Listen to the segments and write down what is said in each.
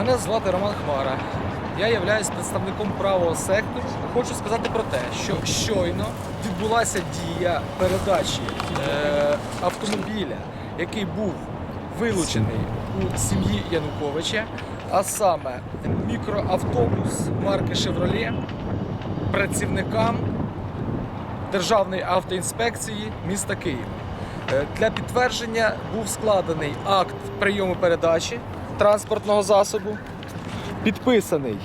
Мене звати Роман Хмара. Я являюсь представником правого сектору. Хочу сказати про те, що щойно відбулася дія передачі е, автомобіля, який був вилучений у сім'ї Януковича, а саме мікроавтобус марки Chevrolet працівникам Державної автоінспекції міста Києва. Е, Для підтвердження був складений акт прийому передачі транспортного засобу, підписаний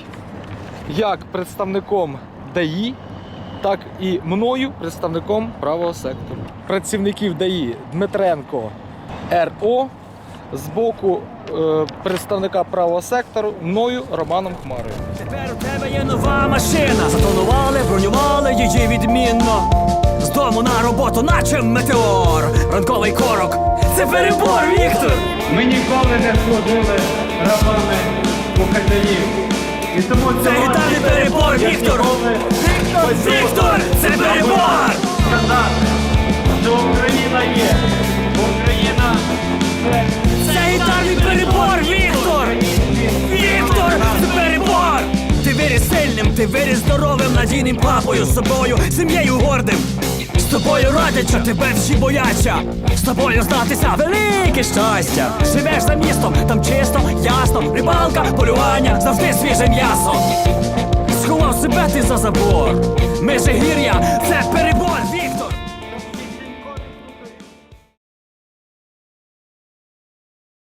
як представником ДАІ, так і мною, представником правого сектору. Працівників ДАІ Дмитренко РО з боку е, представника правого сектору мною Романом Хмарою. Тепер у тебе є нова машина. Затонували, бронювали її відмінно. З дому на роботу, наче метеор. Ранковий корок. Це перебор, Віктор! Ми ніколи не ходили рабами бухгалтерів. І тому Це гітарний перебор, Віктор! Віктор! Віктор! Це перебор! сказати, що Україна є. Україна це Це гітарний перебор, Віктор! Віктор! Це перебор! Ти виріс сильним, ти виріс здоровим, надійним папою, собою, сім'єю гордим. З тобою радяться, тебе всі бояться. З тобою здатися велике щастя. Живеш за містом, там чисто, ясно, рибалка, полювання, завжди свіже м'ясо. Сховав себе ти за забор. Межигір'я, це перебор, Віктор!